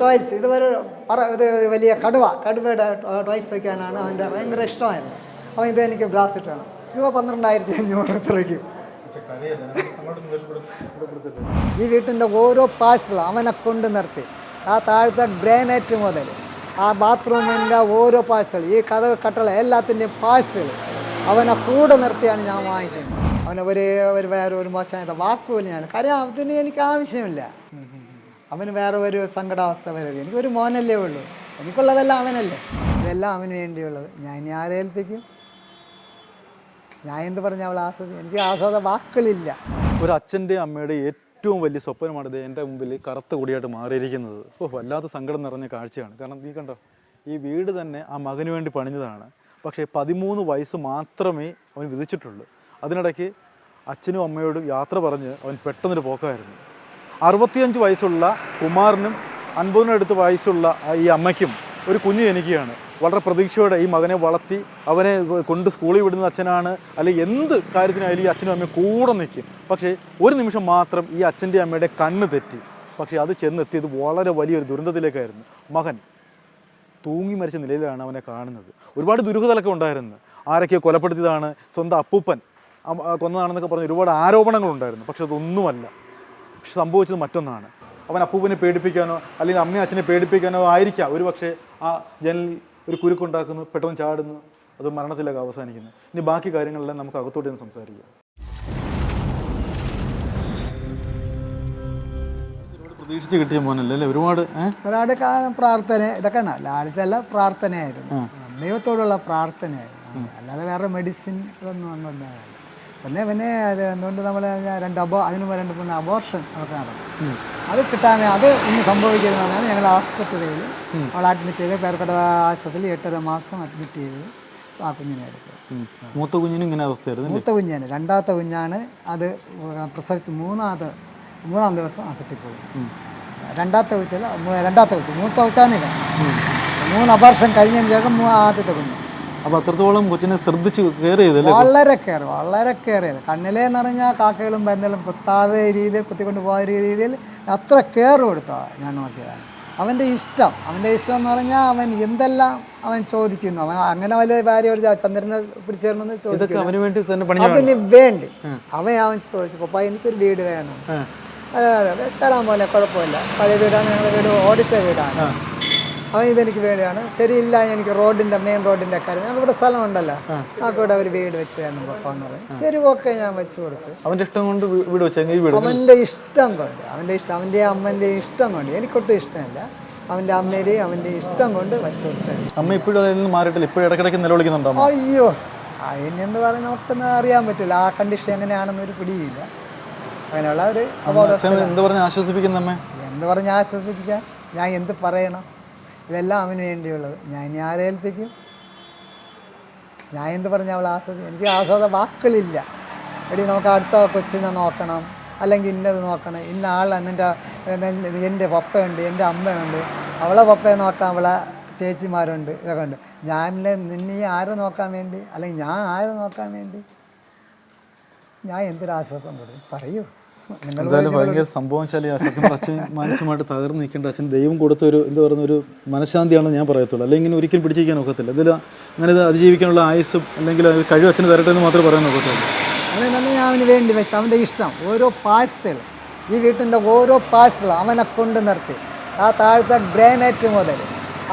Toys ഇതുവരെ പറ ഇത് വലിയ കടുവ കടുവയുടെ ടോയ്സ് വയ്ക്കാനാണ് അവന്റെ ഭയങ്കര ഇഷ്ടമായിരുന്നു. അവൻ ഇത് എനിക്ക് ഗ്ലാസ് ഇട്ടാണ്. രൂപ പന്ത്രണ്ടായിരത്തി അഞ്ഞൂറ് ഇത്രയ്ക്കും ഈ വീട്ടിന്റെ ഓരോ പാർട്സുകളും അവനെ കൊണ്ട് നിർത്തി. ആ താഴത്തെ ഗ്രാനൈറ്റ് മുതൽ ആ ബാത്റൂമിന്റെ ഓരോ പാഴ്സൽ ഈ കഥ കട്ടള എല്ലാത്തിന്റെയും പാഴ്സൽ അവനെ കൂടെ നിർത്തിയാണ് ഞാൻ വാങ്ങിക്കുന്നത്. അവനെ ഒരു ഒരു വേറെ ഒരു മോശമായിട്ട് വാക്കുപോലും ഞാൻ കാര്യം അതിന് എനിക്ക് ആവശ്യമില്ല. അവന് വേറെ ഒരു സങ്കടാവസ്ഥ വരരുത്. എനിക്കൊരു മോനല്ലേ ഉള്ളൂ. എനിക്കുള്ളതെല്ലാം അവനല്ലേ. ഇതെല്ലാം അവന് വേണ്ടിയുള്ളത്. ഞാൻ ഇനി ആരെ ഏൽപ്പിക്കും? ഞാൻ എന്ത് പറഞ്ഞ അവൾ ആസ്വദി എനിക്ക് ആസ്വാദ വാക്കുകളില്ല. ഒരു അച്ഛന്റെ അമ്മയുടെ ഏറ്റവും വലിയ സ്വപ്നമാണ് എന്റെ മുമ്പിൽ കറുത്ത കൂടിയായിട്ട് മാറിയിരിക്കുന്നത്. ഓ വല്ലാത്ത സങ്കടം നിറഞ്ഞ കാഴ്ചയാണ്. കാരണം നീ കണ്ടോ ഈ വീട് തന്നെ ആ മകന് വേണ്ടി പണിഞ്ഞതാണ്. പക്ഷേ പതിമൂന്ന് വയസ്സ് മാത്രമേ അവൻ വിധിച്ചിട്ടുള്ളൂ. അതിനിടയ്ക്ക് അച്ഛനും അമ്മയോടും യാത്ര പറഞ്ഞ് അവൻ പെട്ടെന്നൊരു പോക്കായിരുന്നു. അറുപത്തിയഞ്ച് വയസ്സുള്ള കുമാറിനും അൻപതിനടുത്ത് വയസ്സുള്ള ഈ അമ്മയ്ക്കും ഒരു കുഞ്ഞു ജനിക്കുകയാണ്. വളരെ പ്രതീക്ഷയോടെ ഈ മകനെ വളർത്തി അവനെ കൊണ്ട് സ്കൂളിൽ വിടുന്ന അച്ഛനാണ്. അല്ലെങ്കിൽ എന്ത് കാര്യത്തിനായാലും ഈ അച്ഛനും അമ്മയും കൂടെ നിൽക്കും. പക്ഷേ ഒരു നിമിഷം മാത്രം ഈ അച്ഛന്റെ അമ്മയുടെ കണ്ണ് തെറ്റി. പക്ഷേ അത് ചെന്നെത്തിയത് വളരെ വലിയൊരു ദുരന്തത്തിലേക്കായിരുന്നു. മകൻ തൂങ്ങി മരിച്ച നിലയിലാണ് അവനെ കാണുന്നത്. ഒരുപാട് ദുരൂഹതലൊക്കെ ഉണ്ടായിരുന്നു. ആരൊക്കെ കൊലപ്പെടുത്തിയതാണ് സ്വന്തം അപ്പൂപ്പൻ. കൊന്നതാണെന്നൊക്കെ പറഞ്ഞ് ഒരുപാട് ആരോപണങ്ങളുണ്ടായിരുന്നു. പക്ഷെ അതൊന്നുമല്ല. പക്ഷെ സംഭവിച്ചത് മറ്റൊന്നാണ്. അവൻ അപ്പൂപ്പനെ പേടിപ്പിക്കാനോ അല്ലെങ്കിൽ അമ്മയും അച്ഛനെ പേടിപ്പിക്കാനോ ആയിരിക്കാം. ഒരു പക്ഷേ ആ ജനലിൽ ഒരു കുരുക്കുണ്ടാക്കുന്നു പെട്ടെന്ന് ചാടുന്നു അത് മരണത്തിലേക്ക് അവസാനിക്കുന്നു. ഇനി ബാക്കി കാര്യങ്ങളെല്ലാം നമുക്ക് അകത്തോട്ട് തന്നെ സംസാരിക്കാം. പ്രതീക്ഷിച്ച് കിട്ടിയ മോനല്ലേ? ഒരുപാട് ഒരുപാട് പ്രാർത്ഥന ഇതൊക്കെയാണ് ലാളിച്ചല്ല പ്രാർത്ഥനയായിരുന്നു. ദൈവത്തോടുള്ള പ്രാർത്ഥനയായിരുന്നു. അല്ലാതെ വേറെ മെഡിസിൻ ഇതൊന്നും ഒന്നുമില്ല പിന്നെ പിന്നെ അത് എന്തുകൊണ്ട് നമ്മൾ രണ്ട് അബോ അതിന് മുമ്പ് രണ്ട് മൂന്ന് അബോർഷൻ അവർക്ക് നടന്നു. അത് കിട്ടാൻ അത് ഇന്ന് സംഭവിക്കുന്നതാണ് ഞങ്ങൾ ആസ്പത്രിയിൽ അവൾ അഡ്മിറ്റ് ചെയ്ത് പേർക്കട ആശുപത്രിയിൽ എട്ടര മാസം അഡ്മിറ്റ് ചെയ്ത് ആ കുഞ്ഞിനെ എടുക്കുക മൂത്ത കുഞ്ഞിന് ഇങ്ങനെ അവസ്ഥയായിരുന്നു മൂത്ത കുഞ്ഞാണ്. രണ്ടാമത്തെ കുഞ്ഞാണ് അത് പ്രസവിച്ച് മൂന്നാമത് മൂന്നാം ദിവസം ആ കിട്ടിപ്പോയി. രണ്ടാമത്തെ കൊച്ചല്ല രണ്ടാമത്തെ ഉച്ച മൂത്ത കൊച്ചാണ് മൂന്ന് അപർഷം കഴിഞ്ഞതിന് ശേഷം ആദ്യത്തെ കുഞ്ഞ്. അപ്പോൾ അത്രത്തോളം കൊച്ചിനെ ശ്രദ്ധിച്ച് കെയർ ചെയ്തല്ലേ വളരെ കയറി വളരെ കയറിയത് കണ്ണിലേന്ന് പറഞ്ഞാൽ കാക്കകളും പന്തലും കുത്താതെ രീതിയിൽ കുത്തിക്കൊണ്ട് പോകാത്ത രീതിയിൽ അത്ര കെയർ കൊടുത്താ ഞാൻ നോക്കിയതാണ്. അവന്റെ ഇഷ്ടം അവന്റെ ഇഷ്ടം എന്ന് പറഞ്ഞാൽ അവൻ എന്തെല്ലാം അവൻ ചോദിക്കുന്നു. അവൻ അങ്ങനെ വലിയ ഭാര്യ ഒരു ചന്ദ്രനെ പിടിച്ചേരണമെന്ന് ചോദിക്കുന്നു. വേണ്ടി അവന് വേണ്ടി. അവൻ അവൻ ചോദിച്ചു പപ്പ എനിക്കൊരു വീട് വേണം. അതെ അതെ തരാൻ പോലെ കുഴപ്പമില്ല. പഴയ വീടാണ് ഞങ്ങളുടെ വീട് ഓടിച്ച വീടാണ്. അവൻ ഇതെനിക്ക് വേണ്ടിയാണ്. ശരിയില്ല എനിക്ക് റോഡിന്റെ മെയിൻ റോഡിന്റെ കാര്യം. ഇവിടെ ഇവിടെ സ്ഥലമുണ്ടല്ലോ. ആ. കൂടെ ഒരു വീട് വെച്ച് തരണം പപ്പ എന്ന് പറയും. ശരി ഓക്കെ ഞാൻ വെച്ചു കൊടുത്തു. അവന്റെ ഇഷ്ടം കൊണ്ട് വീട് വെച്ചെങ്കിൽ അവന്റെ ഇഷ്ടം കൊണ്ട് അവന്റെ ഇഷ്ടം അവന്റെ അമ്മന്റെ ഇഷ്ടം കൊണ്ട് എനിക്കൊട്ടും ഇഷ്ടമില്ല. അവന്റെ അമ്മേരെയും അവന്റെ ഇഷ്ടം കൊണ്ട് വെച്ചു കൊടുത്തു. അമ്മ ഇപ്പോഴും അതിൽ മാറിയിട്ടില്ല. ഇപ്പോഴും ഇടയ്ക്കിടയ്ക്ക് നിലവിളിക്കുന്നുണ്ടോ അയ്യോ അതിനെന്ന് പറഞ്ഞാൽ നമുക്കൊന്നും അറിയാൻ പറ്റില്ല. ആ കണ്ടീഷൻ എങ്ങനെയാണെന്ന് ഒരു പിടിയില്ല. അങ്ങനെയുള്ള ഒരു അബോധ അച്ഛൻ എന്ത് പറഞ്ഞ് ആശ്വസിപ്പിക്കുന്ന അമ്മേ? എന്ത് പറഞ്ഞ് ആശ്വസിപ്പിക്കാൻ? ഞാൻ എന്ത് പറയണം? ഇതെല്ലാം അവന് വേണ്ടിയുള്ളത്. ഞാൻ ഇനി ആരെ ഏൽപ്പിക്കും? ഞാൻ എന്ത് പറഞ്ഞ അവൾ ആസ്വദി എനിക്ക് ആസ്വാദ വാക്കുകളില്ല. എടി നമുക്ക് അടുത്ത കൊച്ചിനെ നോക്കണം. അല്ലെങ്കിൽ ഇന്നത് നോക്കണം. ഇന്ന ആൾ നിന്റെ എന്റെ പപ്പയുണ്ട് എന്റെ അമ്മയുണ്ട്. അവളെ പപ്പയെ നോക്കാൻ അവളെ ചേച്ചിമാരുണ്ട്. ഇതൊക്കെ ഉണ്ട്. ഞാൻ നിന്നെ ആരെ നോക്കാൻ വേണ്ടി? അല്ലെങ്കിൽ ഞാൻ ആരെ നോക്കാൻ വേണ്ടി? ഞാൻ എന്തൊരാശ്വാസം കൊടുക്കും പറയൂ. എന്തായാലും ഭയങ്കര സംഭവം വെച്ചാൽ പറഞ്ഞാൽ അച്ഛൻ മാനസികമായിട്ട് തകർന്ന് നിൽക്കേണ്ട അച്ഛൻ ദൈവം കൊടുത്ത ഒരു എന്താ പറയുന്ന ഒരു മനഃശാന്തിയാണെന്ന് ഞാൻ പറയത്തുള്ളൂ. അല്ലെങ്കിൽ ഒരിക്കലും പിടിച്ചിരിക്കാൻ ഒക്കത്തില്ല ഇതിൽ അങ്ങനെ ഇത് അതിജീവിക്കാനുള്ള ആയുസ്സും അല്ലെങ്കിൽ കഴിവ് അച്ഛന് തരട്ടെ എന്ന് മാത്രമേ പറയാൻ ഒക്കത്തുള്ളൂ അങ്ങനെ ഞാൻ അവന് വേണ്ടി വെച്ച് അവന്റെ ഇഷ്ടം ഓരോ പാഴ്സൽ ഈ വീട്ടിന്റെ ഓരോ പാഴ്സൽ അവനെ കൊണ്ട് നിർത്തി. ആ താഴത്തെ ഗ്രാനൈറ്റ് മുതൽ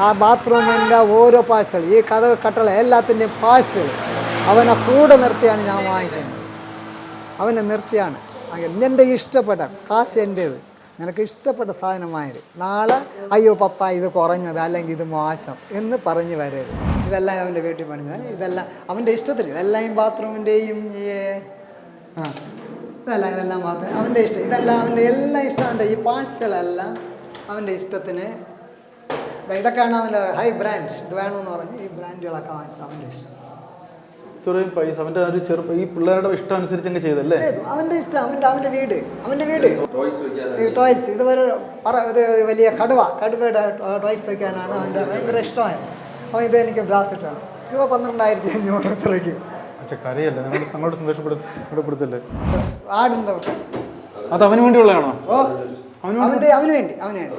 ആ ബാത്റൂമിന്റെ ഓരോ പാഴ്സൽ ഈ കഥ കട്ടള എല്ലാത്തിന്റെയും പാഴ്സൽ അവനെ കൂടെ നിർത്തിയാണ് ഞാൻ വാങ്ങിക്കുന്നത്. അവനെ നിർത്തിയാണ് എന്റെ ഇഷ്ടപ്പെട്ട കാശ് എന്റേത്. നിനക്ക് ഇഷ്ടപ്പെട്ട സാധനമായത്. നാളെ അയ്യോ പപ്പ ഇത് കുറഞ്ഞത് അല്ലെങ്കിൽ ഇത് മോശം എന്ന് പറഞ്ഞ് വരരുത്. ഇതെല്ലാം അവന്റെ വീട്ടിൽ പണിഞ്ഞു ഇതെല്ലാം അവന്റെ ഇഷ്ടത്തിൽ ഇതെല്ലാം ബാത്റൂമിന്റെയും ഇതെല്ലാം ഇതെല്ലാം മാത്രം അവന്റെ ഇഷ്ടം. ഇതെല്ലാം അവന്റെ എല്ലാം ഇഷ്ടം അവന്റെ ഈ പാഴ്സലെല്ലാം അവന്റെ ഇഷ്ടത്തിന്. ഇതൊക്കെയാണ് അവന്റെ ഹൈ ബ്രാൻഡ്. ഇത് വേണമെന്ന് പറഞ്ഞ് ഈ ബ്രാൻഡുകളൊക്കെ വാങ്ങിച്ചത് അവന്റെ ഇഷ്ടം. ഇത്രയും പൈസ അവന്റെ ഒരു ചെറുപ്പം ഈ പിള്ളേരുടെ ഇഷ്ടം അനുസരിച്ച് അങ്ങ് ചെയ്തല്ലേ? അവന്റെ ഇഷ്ടം അവന്റെ അവന്റെ വീട് അവന്റെ വീട്. ടോയ്സ് ഇതുപോലെ ഇത് വലിയ കടുവ കടുവയുടെ ടോയ്സ് വയ്ക്കാനാണ് അവന്റെ ഭയങ്കര ഇഷ്ടമായത്. അപ്പൊ ഇത് എനിക്ക് ഗ്ലാസ് ഇട്ടാണ്. രൂപ പന്ത്രണ്ടായിരത്തി അഞ്ഞൂറ് അത്രയ്ക്ക്. പക്ഷെ കരയല്ല? ഞങ്ങൾ ഞങ്ങളോട് സന്തോഷപ്പെടുത്തല്ലേ ആടും തൊട്ട് അത് അവന് വേണ്ടിയുള്ളതാണോ ഓ അവന്റെ അവന് വേണ്ടി അവന് വേണ്ടി.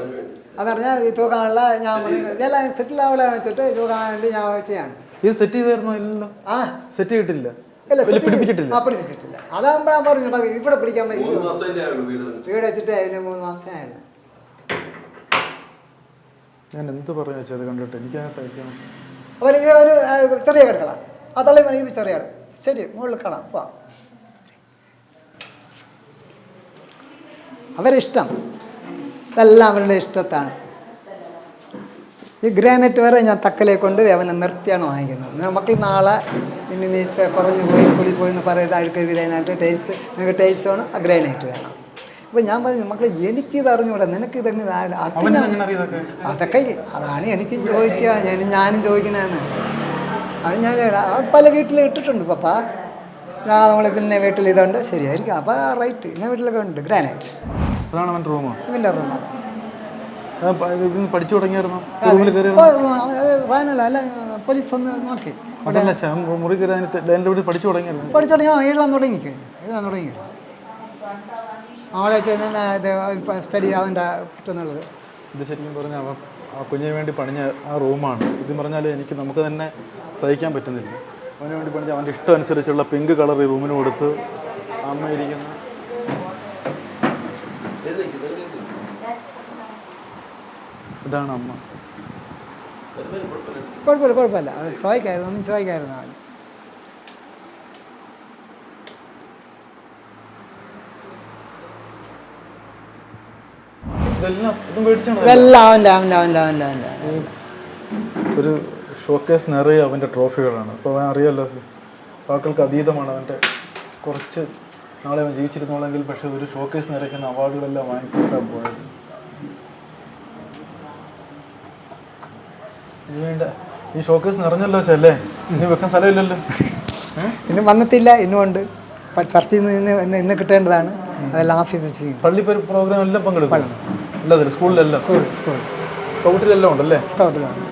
അത് പറഞ്ഞാൽ ഈ തൂക്കാനുള്ള ഞാൻ എല്ലാം സെറ്റിൽ ആവളെ വെച്ചിട്ട് തൂക്കാൻ വേണ്ടി ഞാൻ ചെയ്യാണ്. ഇത് സെറ്റ് ചെയ്തായിരുന്നോ? ഇല്ലല്ലോ. ആ. സെറ്റ് ചെയ്തിട്ടില്ല. അല്ല ഇല്ല, set പിടിപ്പിച്ചിട്ടില്ല. ആ പിടിപ്പിച്ചിട്ടില്ല. അതാകുമ്പോൾ ഞാൻ പറഞ്ഞു "ബാക്കി ഇവിടെ പിടിക്കാൻ പറ്റും മൂന്ന് മാസമല്ലേ ആയുള്ളൂ വീട് വന്നിട്ട്. വീട് വെച്ചിട്ട് അതിന് മൂന്ന് മാസമായിരുന്നു ഞാൻ എന്ത് പറഞ്ഞു വെച്ചാൽ കണ്ടിട്ട് എനിക്കങ്ങനെ സഹിക്കണം അവർ ഇത് ഒരു ആ, ചെറിയ കിടക്കളാണ് ആ തള്ളി മതി ചെറിയ ശരി മുകളിൽ കാണാം. പോ അവരിഷ്ടം. ഇതെല്ലാം അവരുടെ ഇഷ്ടത്താണ്. ഈ ഗ്രാനൈറ്റ് വരെ ഞാൻ തക്കലെ കൊണ്ട് അവനെ നിർത്തിയാണ് വാങ്ങിക്കുന്നത്. മക്കൾ നാളെ ഇനി നീച്ച കുറഞ്ഞ് പോയി കൂടി പോയി എന്ന് പറയുന്നത് അഴുക്ക് ഗ്രാനൈറ്റ് ടൈൽസ് നിനക്ക് ടൈൽസ് വേണം ആ ഗ്രാനൈറ്റ് വേണം. അപ്പോൾ ഞാൻ പറഞ്ഞു മക്കൾ എനിക്കിത് അറിഞ്ഞൂടാ നിനക്ക് ഇതെങ്ങനെ അതൊക്കെ അതാണ് എനിക്ക് ചോദിക്കുക ഞാൻ ഞാനും ചോദിക്കുന്നതെന്ന് അത് ഞാൻ അത് പല വീട്ടിൽ ഇട്ടിട്ടുണ്ട് പപ്പ. ഞാൻ നമ്മൾ ഇതിന്റെ വീട്ടിൽ ഇതുണ്ട്. ശരിയായിരിക്കും. അപ്പോൾ റൈറ്റ് ഇന്ന വീട്ടിലൊക്കെ ഉണ്ട് ഗ്രാനൈറ്റ് ഇവന്റെ റൂമാണ് പഠിച്ചു തുടങ്ങിയായിരുന്നു? അല്ല പോലീസ് ഒന്ന് നോക്കി. മുറി കയറി എന്റെ പഠിച്ചു തുടങ്ങിയായിരുന്നു? പഠിച്ചു തുടങ്ങി എഴുതാൻ തുടങ്ങി എഴുതാൻ തുടങ്ങി അവിടെ ചെയ്യുന്ന സ്റ്റഡി അവന്റെ പറ്റുന്നുള്ളത്. ഇത് ശരിക്കും പറഞ്ഞാൽ അവൻ ആ കുഞ്ഞിന് വേണ്ടി പണിഞ്ഞ ആ റൂമാണ്. ഇത് പറഞ്ഞാൽ എനിക്ക് നമുക്ക് തന്നെ സഹിക്കാൻ പറ്റുന്നില്ല. അവന് വേണ്ടി പണിഞ്ഞ അവന്റെ ഇഷ്ടം അനുസരിച്ചുള്ള പിങ്ക് കളർ ഈ റൂമിന് കൊടുത്ത് അമ്മ ഇരിക്കുന്ന. ഇതാണ് അമ്മ. കുഴപ്പമില്ല. കുഴപ്പമില്ല. ചോദിക്കായിരുന്നു ഒന്നും ചോദിക്കായിരുന്നു അവൻ ഇതെല്ലാം അവന്റെ അവന്റെ അവന്റെ അവന്റെ അവന്റെ ഒരു ഷോക്കേസ് നിറയെ അവന്റെ ട്രോഫികളാണ്. അപ്പോൾ അവൻ അറിയാമല്ലോ വാക്കുകൾക്ക് അതീതമാണ് അവന്റെ കുറച്ച് നാളെ അവൻ ജീവിച്ചിരുന്നോളെങ്കിൽ പക്ഷേ ഒരു ഷോക്കേസ് നിറയ്ക്കുന്ന അവാർഡുകളെല്ലാം വാങ്ങിക്കൊണ്ടാണ് പോയത്. വേണ്ട. ഈ ഷോക്കേസ് നിറഞ്ഞല്ലോ ചെല്ലേ? ഇനി വെക്കാൻ സ്ഥലമില്ലല്ലോ? ഇന്ന് വന്നിട്ടില്ല ഇന്നും ഉണ്ട്. ചർച്ചയിൽ നിന്ന് ഇന്ന് കിട്ടേണ്ടതാണ്. അതെല്ലാം ഓഫീസിൽ ചെയ്യും. പള്ളി പ്രോഗ്രാം എല്ലാം പങ്കെടുക്കും? എല്ലാത്തിലും സ്കൂളിലെല്ലാം? സ്കൗട്ടിലെല്ലാം ഉണ്ടല്ലേ? സ്കൗട്ടിലാണ്.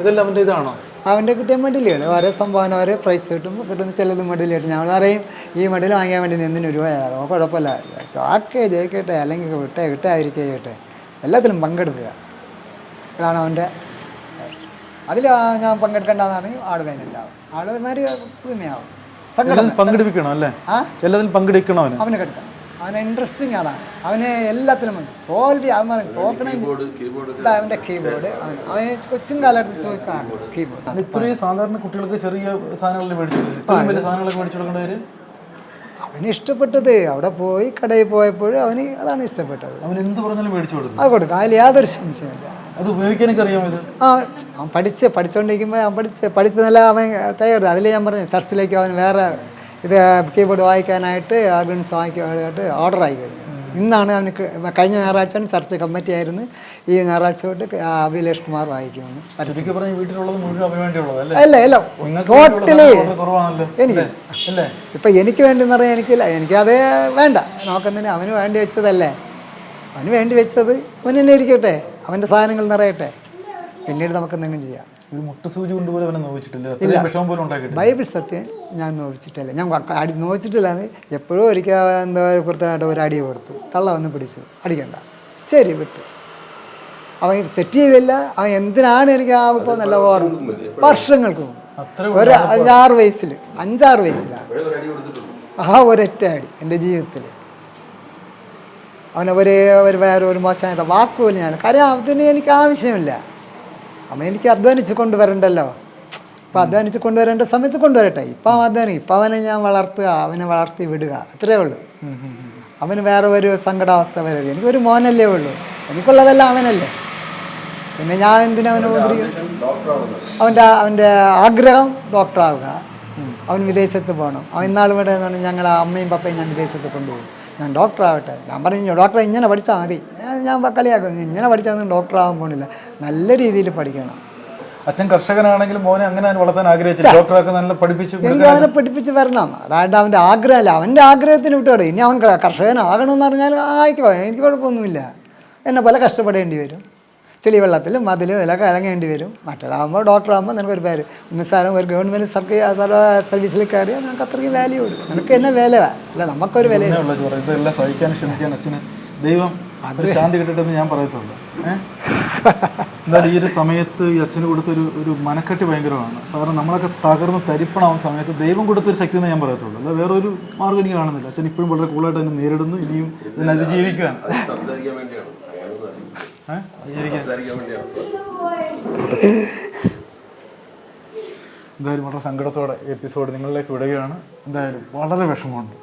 ഇതെല്ലാം അവന്റെ ഇതാണോ? അവന്റെ കിട്ടിയ മെഡലുകൾ ഓരോ സംഭാവന ഓരോ പ്രൈസ് കിട്ടും കിട്ടുന്ന ചിലത് മെഡൽ കിട്ടും. ഞങ്ങൾ പറയും ഈ മെഡൽ വാങ്ങിക്കാൻ വേണ്ടി എന്തിനു രൂപ തരാം. കുഴപ്പമില്ല. ആക്കെ ജയിക്കട്ടെ. അല്ലെങ്കിൽ വിട്ടേ കിട്ടാതിരിക്കേ ചെയ്യട്ടെ എല്ലാത്തിലും പങ്കെടുക്കുക. ഇതാണ് അവന്റെ അതിൽ ഞാൻ പങ്കെടുക്കേണ്ടതെന്ന് പറഞ്ഞു കഴിഞ്ഞിട്ടാവും ആളുമാർ എല്ലാത്തിലും പങ്കെടുപ്പിക്കണം അല്ലേ? എല്ലാത്തിലും പങ്കെടുക്കണം അവന്. അവന് കിടക്കണം. അവന് ഇൻട്രസ്റ്റിംഗ് അതാണ് അവന് എല്ലാത്തിലും. തോൽവി അവൻ പറയും തോക്കണേ കീബോർഡ് കീബോർഡ് അവൻ കൊച്ചും കാലഘട്ടത്തിൽ ചോദിച്ചാണ് കീബോർഡ്. ഇത്രയും സാധാരണ കുട്ടികൾക്ക് ചെറിയ സാധനങ്ങളിൽ മേടിച്ചു കൊടുക്കും. ഇത്രയും വലിയ സാധനങ്ങളൊക്കെ മേടിച്ചു അവന് ഇഷ്ടപ്പെട്ടത് അവിടെ പോയി കടയിൽ പോയപ്പോൾ അവന് അതാണ് ഇഷ്ടപ്പെട്ടത്. അവൻ എന്ത് പറഞ്ഞാലും മേടിച്ചു കൊടുക്കും. അത് കൊടുക്കും. അതിൽ യാതൊരു സംശയമില്ല അത് ഉപയോഗിക്കാനൊക്കെ അറിയാമോ ഇത്? ആ അവൻ പഠിച്ച് പഠിച്ചുകൊണ്ടിരിക്കുമ്പോൾ അവൻ പഠിച്ച് നല്ല അവൻ തയ്യാറ് അതിൽ ഞാൻ പറഞ്ഞു ചർച്ചിലേക്ക് അവൻ വേറെ ഇത് കീബോർഡ് വായിക്കാനായിട്ട് ആർഗൻസ് വായിക്കാനായിട്ട് ഓർഡർ ആയി കഴിഞ്ഞു. ഇന്നാണ് അവന് കഴിഞ്ഞ ഞായറാഴ്ച ചർച്ച് കമ്മിറ്റി ആയിരുന്നു. ഈ ഞായറാഴ്ച തൊട്ട് അഭിലേഷ് കുമാർ വായിക്കുന്നു അല്ലേ അല്ല ടോട്ടലി എനിക്ക്. ഇപ്പം എനിക്ക് വേണ്ടി പറയാൻ എനിക്കില്ല. എനിക്കത് വേണ്ട. നോക്കുന്നതിന് അവന് വേണ്ടി വെച്ചതല്ലേ. അവന് വേണ്ടി വെച്ചത് അവൻ തന്നെ ഇരിക്കട്ടെ. അവന്റെ സാധനങ്ങൾ നിറയട്ടെ. പിന്നീട് നമുക്ക് എന്തെങ്കിലും ചെയ്യാം. മുട്ടുസൂചി കൊണ്ടുപോലും അവനെ നോവിച്ചിട്ടില്ല. വിഷമം പോലും ഉണ്ടാക്കിയിട്ടില്ല. ബൈബിൾ സത്യം ഞാൻ നോവിച്ചിട്ടില്ല. ഞാൻ അടി നോവിച്ചിട്ടില്ല എപ്പോഴും ഒരിക്കൽ എന്താ കുറുത്തനായിട്ട് ഒരു അടി കൊടുത്തു തള്ള വന്ന് പിടിച്ചു. അടിക്കണ്ട. ശരി വിട്ടു. അവൻ തെറ്റ് ചെയ്തില്ല. അവൻ എന്തിനാണ് എനിക്ക് ആ ഇപ്പോൾ നല്ല ഓർമ്മ? വർഷങ്ങൾക്ക് ഒരു അഞ്ചാറ് വയസ്സിൽ അഞ്ചാറ് വയസ്സിലാണ് ആ ഒരൊറ്റ അടി എന്റെ ജീവിതത്തിൽ അവനെ ഒരു ഒരു വേറെ ഒരു മോശമായിട്ട് വാക്ക് പോലും ഞാൻ കാര്യം അതിന് എനിക്ക് ആവശ്യമില്ല. അവൻ എനിക്ക് അധ്വാനിച്ച് കൊണ്ടുവരണ്ടല്ലോ. ഇപ്പം അധ്വാനിച്ച് കൊണ്ടുവരേണ്ട സമയത്ത് കൊണ്ടുവരട്ടെ. ഇപ്പം അധ്വാനം ഇപ്പം അവനെ ഞാൻ വളർത്തുക അവനെ വളർത്തി വിടുക. അത്രേ ഉള്ളൂ. അവന് വേറെ ഒരു സങ്കടാവസ്ഥ വരരുത്. എനിക്കൊരു മോനല്ലേ ഉള്ളൂ. എനിക്കുള്ളതെല്ലാം അവനല്ലേ. പിന്നെ ഞാൻ എന്തിനാ അവനെ ഉപദ്രവിക്കണം ഡോക്ടർ അവന്റെ അവന്റെ ആഗ്രഹം ഡോക്ടറാവുക അവൻ വിദേശത്ത് പോകണം അവൻ ഇന്നാൾ ഇവിടെ ഞങ്ങൾ അമ്മയും പപ്പയും ഞാൻ വിദേശത്ത് കൊണ്ടുപോകും. ഞാൻ ഡോക്ടറാവട്ടെ ഞാൻ പറഞ്ഞു ഡോക്ടറെ ഇങ്ങനെ പഠിച്ചാൽ മതി. ഞാൻ കളിയാക്കും. ഇങ്ങനെ പഠിച്ചാൽ ഡോക്ടറാവാൻ പോണില്ല. നല്ല രീതിയിൽ പഠിക്കണം. അച്ഛൻ കർഷകനാണെങ്കിലും മോനെ അങ്ങനെ വളർത്താൻ ഡോക്ടറൊക്കെ നല്ല പഠിപ്പിച്ചു എനിക്ക് അവനെ പഠിപ്പിച്ച് വരണം. അതായത് അവന്റെ ആഗ്രഹമല്ല. അവന്റെ ആഗ്രഹത്തിന് വിട്ടോടെ ഇനി അവൻ കർഷകനാകണമെന്ന് പറഞ്ഞാൽ ആയിക്കോ എനിക്ക് കുഴപ്പമൊന്നുമില്ല. എന്നെ പോലെ കഷ്ടപ്പെടേണ്ടി വരും. ചെളി വെള്ളത്തിലും മതിലും ഇതിലൊക്കെ ഇറങ്ങേണ്ടി വരും. മറ്റേതാകുമ്പോൾ ഡോക്ടറാകുമ്പോൾ നിനക്കൊരു പേര്. നിസ്സാരം ഒരു ഗവൺമെന്റ് സർക്കാർ സർവീസിൽ കയറിയാൽ നിനക്ക് അത്രയ്ക്ക് വാല്യൂ കൊടുക്കും. നിനക്ക് എന്നെ വില അല്ല നമുക്കൊരു വില അച്ഛന് ദൈവം ഒരു ശാന്തി കിട്ടട്ടെന്ന് ഞാൻ പറയത്തുള്ളൂ. ഏഹ് എന്നാലും ഈ ഒരു സമയത്ത് ഈ അച്ഛന് കൊടുത്തൊരു ഒരു മനക്കെട്ടി ഭയങ്കരമാണ്. സാധാരണ നമ്മളൊക്കെ തകർന്ന് തരിപ്പണാവുന്ന സമയത്ത് ദൈവം കൊടുത്തൊരു ശക്തി എന്ന് ഞാൻ പറയത്തുള്ളൂ. അല്ല വേറെ ഒരു മാർഗം എനിക്ക് കാണുന്നില്ല. അച്ഛൻ ഇപ്പോഴും വളരെ കൂളായിട്ട് തന്നെ നേരിടുന്നു. ഇനിയും ഇതിനെ അതിജീവിക്കാൻ എന്തായാലും വളരെ സങ്കടത്തോടെ എപ്പിസോഡ് നിങ്ങളിലേക്ക് വിടുകയാണ്. എന്തായാലും വളരെ വിഷമമുണ്ട്.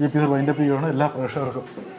ഈ എപ്പിസോഡ് വൈൻഡപ്പ് ചെയ്യുകയാണ് എല്ലാ പ്രേക്ഷകർക്കും.